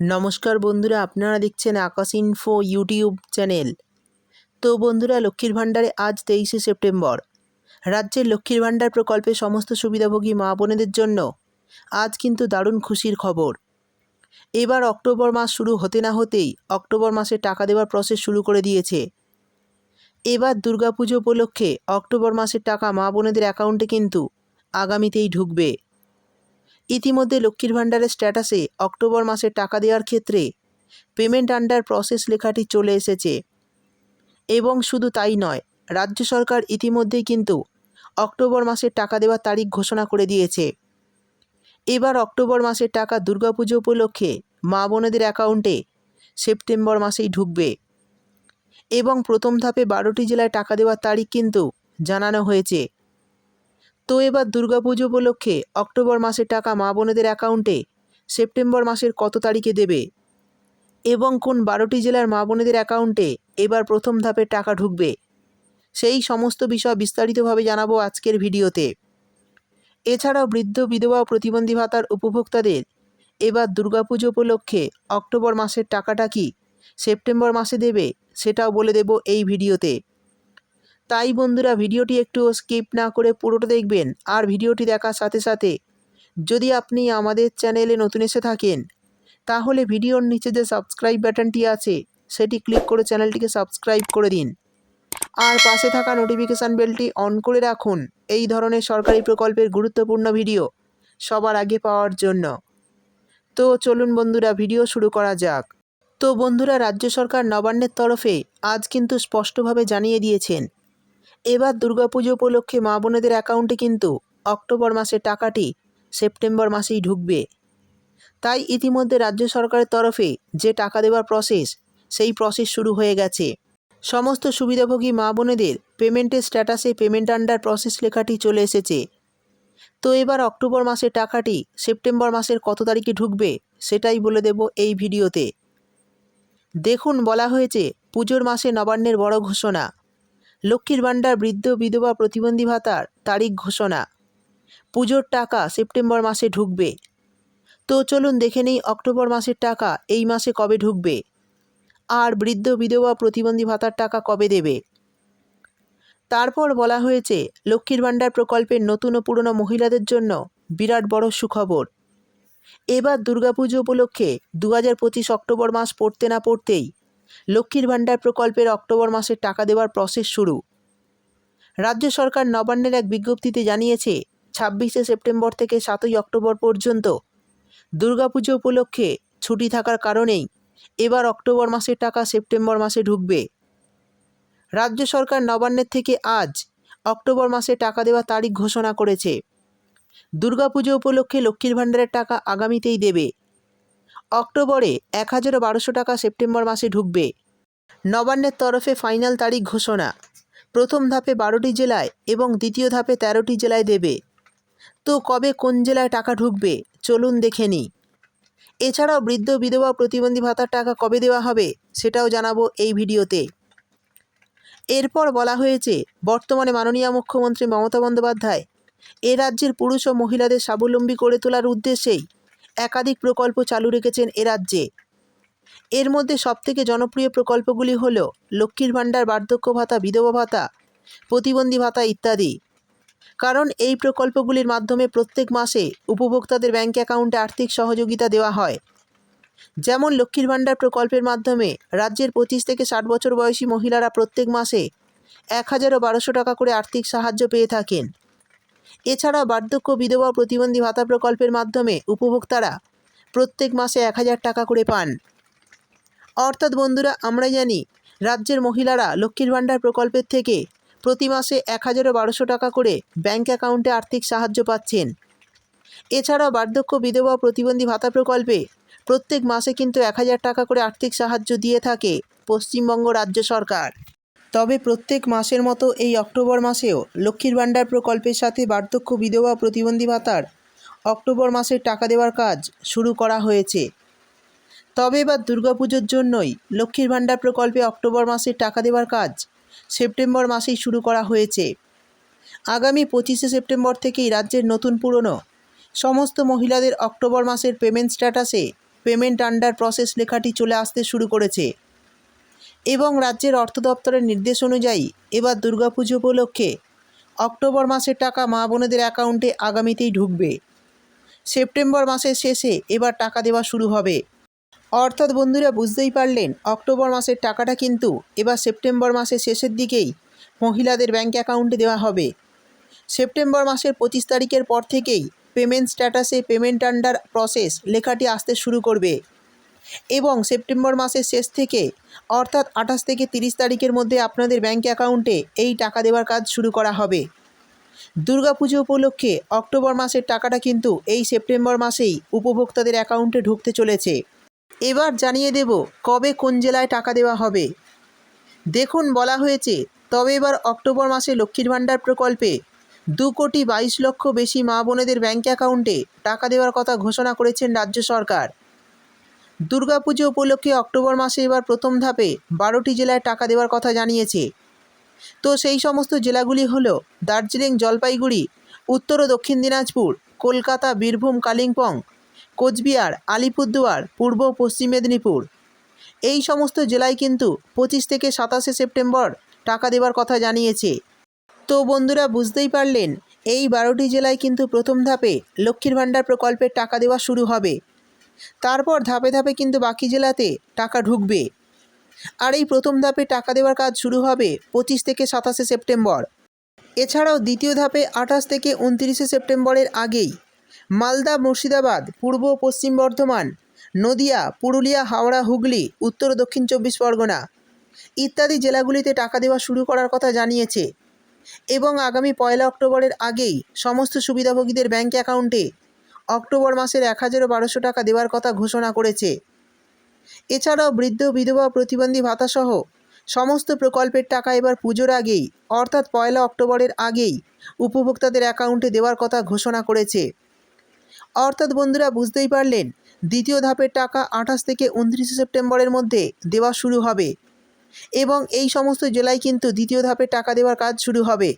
নমস্কার বন্ধুরা, আপনারা দেখছেন আকাশ ইনফো ইউটিউব চ্যানেল তো বন্ধুরা, লক্ষ্মীর ভাণ্ডারে আজ তেইশে সেপ্টেম্বর। রাজ্যের লক্ষ্মীর ভাণ্ডার প্রকল্পে সমস্ত সুবিধাভোগী মা বোনেদের জন্য আজ কিন্তু দারুণ খুশির খবর। এবার অক্টোবর মাস শুরু হতে না হতেই অক্টোবর মাসে টাকা দেওয়ার প্রসেস শুরু করে দিয়েছে। এবার দুর্গাপুজো উপলক্ষে অক্টোবর মাসের টাকা মা বোনেদের অ্যাকাউন্টে কিন্তু আগামীতেই ঢুকবে। ইতিমধ্যে লক্ষ্মীর ভাণ্ডারের স্ট্যাটাসে অক্টোবর মাসে টাকা দেওয়ার ক্ষেত্রে পেমেন্ট আন্ডার প্রসেস লেখাটি চলে এসেছে। এবং শুধু তাই নয়, রাজ্য সরকার ইতিমধ্যেই কিন্তু অক্টোবর মাসের টাকা দেওয়ার তারিখ ঘোষণা করে দিয়েছে। এবার অক্টোবর মাসের টাকা দুর্গাপুজো উপলক্ষে মা বোনেদের অ্যাকাউন্টে সেপ্টেম্বর মাসেই ঢুকবে। এবং প্রথম ধাপে বারোটি জেলায় টাকা দেওয়ার তারিখ কিন্তু জানানো হয়েছে। তো এবার দুর্গাপুজো উপলক্ষে অক্টোবর মাসের টাকা মা বোনেদের অ্যাকাউন্টে সেপ্টেম্বর মাসের কত তারিখে দেবে? এবং কোন বারোটি জেলার মা বোনেদের অ্যাকাউন্টে এবার প্রথম ধাপে টাকা ঢুকবে? সেই সমস্ত বিষয় বিস্তারিতভাবে জানাব আজকের ভিডিওতে। এছাড়াও বৃদ্ধ, বিধবা প্রতিবন্ধী ভাতার উপভোক্তাদের এবার দুর্গাপুজো উপলক্ষে অক্টোবর মাসের টাকাটা কি সেপ্টেম্বর মাসে দেবে সেটাও বলে দেব এই ভিডিওতে। তাই বন্ধুরা ভিডিওটি একটু স্কিপ না করে পুরোটা দেখবেন আর ভিডিওটি দেখার সাথে সাথে যদি আপনি আমাদের চ্যানেলে নতুন এসে থাকেন, তাহলে ভিডিওর নিচে যে সাবস্ক্রাইব বাটনটি আছে, সেটি ক্লিক করে চ্যানেলটিকে সাবস্ক্রাইব করে দিন। আর পাশে থাকা নোটিফিকেশান বেলটি অন করে রাখুন, এই ধরনের সরকারি প্রকল্পের গুরুত্বপূর্ণ ভিডিও সবার আগে পাওয়ার জন্য। তো চলুন বন্ধুরা, ভিডিও শুরু করা যাক। তো বন্ধুরা, রাজ্য সরকার নবান্নের তরফে আজ কিন্তু স্পষ্টভাবে জানিয়ে দিয়েছেন এবার দুর্গাপুজো উপলক্ষে মা বোনেদের অ্যাকাউন্টে কিন্তু অক্টোবর মাসের টাকাটি সেপ্টেম্বর মাসেই ঢুকবে। তাই ইতিমধ্যে রাজ্য সরকারের তরফে যে টাকা দেওয়ার প্রসেস সেই প্রসেস শুরু হয়ে গেছে। সমস্ত সুবিধাভোগী মা বোনেদের পেমেন্টের স্ট্যাটাসে পেমেন্ট আন্ডার প্রসেস লেখাটি চলে এসেছে। তো এবার অক্টোবর মাসের টাকাটি সেপ্টেম্বর মাসের কত তারিখে ঢুকবে, সেটাই বলে দেব এই ভিডিওতে। দেখুন, বলা হয়েছে পুজোর মাসে নবান্নের বড় ঘোষণা। লক্ষ্মীর ভাণ্ডার, বৃদ্ধ, বিধবা, প্রতিবন্ধী ভাতার তারিখ ঘোষণা। পুজোর টাকা সেপ্টেম্বর মাসে ঢুকবে। তো চলুন দেখে নেই অক্টোবর মাসের টাকা এই মাসে কবে ঢুকবে। আর বৃদ্ধ, বিধবা, প্রতিবন্ধী ভাতার টাকা কবে দেবে? তারপর বলা হয়েছে, লক্ষ্মীর ভাণ্ডার প্রকল্পের নতুন ও পুরনো মহিলাদের জন্য বিরাট বড় সুখবর। এবার দুর্গাপুজো উপলক্ষে দু হাজার পঁচিশ অক্টোবর মাস পড়তে না পড়তেই লক্ষ্মীর ভাণ্ডার প্রকল্পের অক্টোবর মাসের টাকা দেওয়ার প্রসেস শুরু। রাজ্য সরকার নবান্নের এক বিজ্ঞপ্তিতে জানিয়েছে, ছাব্বিশে সেপ্টেম্বর থেকে সাতই অক্টোবর পর্যন্ত দুর্গাপুজো উপলক্ষে ছুটি থাকার কারণেই এবার অক্টোবর মাসের টাকা সেপ্টেম্বর মাসে ঢুকবে। রাজ্য সরকার নবান্নের থেকে আজ অক্টোবর মাসে টাকা দেওয়ার তারিখ ঘোষণা করেছে। দুর্গাপুজো উপলক্ষে লক্ষ্মীর ভাণ্ডারের টাকা আগামীতেই দেবে। অক্টোবরে এক হাজার বারোশো টাকা সেপ্টেম্বর মাসে ঢুকবে। নবান্নের তরফে ফাইনাল তারিখ ঘোষণা। প্রথম ধাপে বারোটি জেলায় এবং দ্বিতীয় ধাপে তেরোটি জেলায় দেবে। তো কবে কোন জেলায় টাকা ঢুকবে, চলুন দেখে নিই এছাড়াও বৃদ্ধ, বিধবা প্রতিবন্ধী ভাতার টাকা কবে দেওয়া হবে, সেটাও জানাব এই ভিডিওতে। এরপর বলা হয়েছে, বর্তমানে মাননীয় মুখ্যমন্ত্রী মমতা বন্দ্যোপাধ্যায় এ রাজ্যের পুরুষ ও মহিলাদের স্বাবলম্বী করে তোলার উদ্দেশ্যেই একাধিক প্রকল্প চালু রেখেছেন এ রাজ্যে। এর মধ্যে সবথেকে জনপ্রিয় প্রকল্পগুলি হল লক্ষ্মীর ভাণ্ডার, বার্ধক্য ভাতা, বিধবা ভাতা, প্রতিবন্ধী ভাতা ইত্যাদি। কারণ এই প্রকল্পগুলির মাধ্যমে প্রত্যেক মাসে উপভোক্তাদের ব্যাঙ্ক অ্যাকাউন্টে আর্থিক সহযোগিতা দেওয়া হয়। যেমন লক্ষ্মীর ভাণ্ডার প্রকল্পের মাধ্যমে রাজ্যের পঁচিশ থেকে ষাট বছর বয়সী মহিলারা প্রত্যেক মাসে এক হাজারও বারোশো টাকা করে আর্থিক সাহায্য পেয়ে থাকেন। এছাড়া বার্ধক্য বিধবা প্রতিবন্ধী ভাতা প্রকল্পের মাধ্যমে উপভোক্তারা প্রত্যেক মাসে এক হাজার টাকা করে পান। অর্থাৎ বন্ধুরা আমরা জানি রাজ্যের মহিলারা লক্ষ্মীর ভাণ্ডার প্রকল্পের থেকে প্রতি মাসে এক হাজারও বারোশো টাকা করে ব্যাঙ্ক অ্যাকাউন্টে আর্থিক সাহায্য পাচ্ছেন। এছাড়াও বার্ধক্য বিধবা প্রতিবন্ধী ভাতা প্রকল্পে প্রত্যেক মাসে কিন্তু এক হাজার টাকা করে আর্থিক সাহায্য দিয়ে থাকে পশ্চিমবঙ্গ রাজ্য সরকার। তবে প্রত্যেক মাসের মতো এই অক্টোবর মাসেও লক্ষ্মীর ভাণ্ডার প্রকল্পের সাথে বার্ধক্য বিধবা প্রতিবন্ধী ভাতার অক্টোবর মাসের টাকা দেওয়ার কাজ শুরু করা হয়েছে। তবে এবার দুর্গাপুজোর জন্যই লক্ষ্মীর ভাণ্ডার প্রকল্পে অক্টোবর মাসে টাকা দেওয়ার কাজ সেপ্টেম্বর মাসেই শুরু করা হয়েছে। আগামী পঁচিশে সেপ্টেম্বর থেকেই রাজ্যের নতুন পুরনো সমস্ত মহিলাদের অক্টোবর মাসের পেমেন্ট স্ট্যাটাসে পেমেন্ট আন্ডার প্রসেস লেখাটি চলে আসতে শুরু করেছে। এবং রাজ্যের অর্থ দপ্তরের নির্দেশ অনুযায়ী এবার দুর্গাপুজো উপলক্ষে অক্টোবর মাসের টাকা মা বোনেদের অ্যাকাউন্টে আগামীতেই ঢুকবে। সেপ্টেম্বর মাসের শেষে এবার টাকা দেওয়া শুরু হবে। অর্থাৎ বন্ধুরা বুঝতেই পারলেন, অক্টোবর মাসের টাকাটা কিন্তু এবার সেপ্টেম্বর মাসের শেষের দিকেই মহিলাদের ব্যাঙ্ক অ্যাকাউন্টে দেওয়া হবে। সেপ্টেম্বর মাসের পঁচিশ তারিখের পর থেকেই পেমেন্ট স্ট্যাটাসে পেমেন্ট আন্ডার প্রসেস লেখাটি আসতে শুরু করবে। এবং সেপ্টেম্বর মাসের শেষ থেকে অর্থাৎ আঠাশ থেকে তিরিশ তারিখের মধ্যে আপনাদের ব্যাঙ্ক অ্যাকাউন্টে এই টাকা দেওয়ার কাজ শুরু করা হবে। দুর্গাপুজো উপলক্ষে অক্টোবর মাসের টাকাটা কিন্তু এই সেপ্টেম্বর মাসেই উপভোক্তাদের অ্যাকাউন্টে ঢুকতে চলেছে। এবার জানিয়ে দেব কবে কোন জেলায় টাকা দেওয়া হবে। দেখুন বলা হয়েছে, তবে এবার অক্টোবর মাসে লক্ষ্মীর ভাণ্ডার প্রকল্পে দু কোটি বাইশ লক্ষ বেশি মা বোনেদের ব্যাঙ্ক অ্যাকাউন্টে টাকা দেওয়ার কথা ঘোষণা করেছেন রাজ্য সরকার। দুর্গাপুজো উপলক্ষে অক্টোবর মাসে এবার প্রথম ধাপে বারোটি জেলায় টাকা দেওয়ার কথা জানিয়েছে। তো সেই সমস্ত জেলাগুলি হলো দার্জিলিং, জলপাইগুড়ি, উত্তর ও দক্ষিণ দিনাজপুর, কলকাতা, বীরভূম, কালিম্পং, কোচবিহার, আলিপুরদুয়ার, পূর্ব পশ্চিম মেদিনীপুর। এই সমস্ত জেলায় কিন্তু পঁচিশ থেকে সাতাশে সেপ্টেম্বর টাকা দেওয়ার কথা জানিয়েছে। তো বন্ধুরা, বুঝতেই পারলেন, এই বারোটি জেলায় কিন্তু প্রথম ধাপে লক্ষ্মীর ভাণ্ডার প্রকল্পের টাকা দেওয়া শুরু হবে। তারপর ধাপে ধাপে কিন্তু বাকি জেলাতে টাকা ঢুকবে। আর এই প্রথম ধাপে টাকা দেওয়ার কাজ শুরু হবে পঁচিশ থেকে সাতাশে সেপ্টেম্বর। এছাড়াও দ্বিতীয় ধাপে আঠাশ থেকে উনত্রিশে সেপ্টেম্বরের আগেই মালদা, মুর্শিদাবাদ, পূর্ব পশ্চিম বর্ধমান, নদিয়া, পুরুলিয়া, হাওড়া, হুগলি, উত্তর দক্ষিণ চব্বিশ পরগনা ইত্যাদি জেলাগুলিতে টাকা দেওয়া শুরু করার কথা জানিয়েছে এবং আগামী পয়লা অক্টোবরের আগেই সমস্ত সুবিধাভোগীদের ব্যাঙ্ক অ্যাকাউন্টে অক্টোবর মাসের এক হাজারো বারোশো টাকা দেওয়ার কথা ঘোষণা করেছে। এছাড়াও বৃদ্ধ, বিধবা, প্রতিবন্ধী ভাতাসহ সমস্ত প্রকল্পের টাকা এবার পুজোর আগেই, অর্থাৎ পয়লা অক্টোবরের আগেই, উপভোক্তাদের অ্যাকাউন্টে দেওয়ার কথা ঘোষণা করেছে। অর্থাৎ বন্ধুরা, বুঝতেই পারলেন, দ্বিতীয় ধাপের টাকা আঠাশ থেকে উনত্রিশে সেপ্টেম্বরের মধ্যে দেওয়া শুরু হবে। এবং এই সমস্ত জেলায় কিন্তু দ্বিতীয় ধাপের টাকা দেওয়ার কাজ শুরু হবে।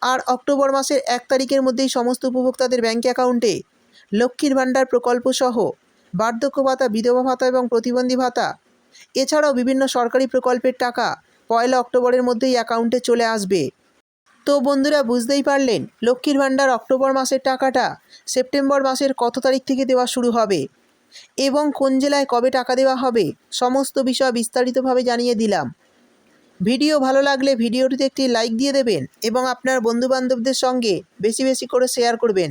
আর অক্টোবর মাসের এক তারিখের মধ্যেই সমস্ত উপভোক্তাদের ব্যাঙ্ক অ্যাকাউন্টে লক্ষ্মীর ভাণ্ডার প্রকল্প সহ বার্ধক্য ভাতা বিধবা ভাতা এবং প্রতিবন্ধী ভাতা। এছাড়াও বিভিন্ন সরকারি প্রকল্পের টাকা পয়লা অক্টোবরের মধ্যেই অ্যাকাউন্টে চলে আসবে। তো বন্ধুরা, বুঝতেই পারলেন লক্ষ্মীর ভাণ্ডার অক্টোবর মাসের টাকাটা সেপ্টেম্বর মাসের কত তারিখ থেকে দেওয়া শুরু হবে এবং কোন জেলায় কবে টাকা দেওয়া হবে সমস্ত বিষয় বিস্তারিতভাবে জানিয়ে দিলাম। ভিডিও ভালো লাগলে ভিডিওটিতে একটি লাইক দিয়ে দেবেন এবং আপনার বন্ধুবান্ধবদের সঙ্গে বেশি বেশি করে শেয়ার করবেন।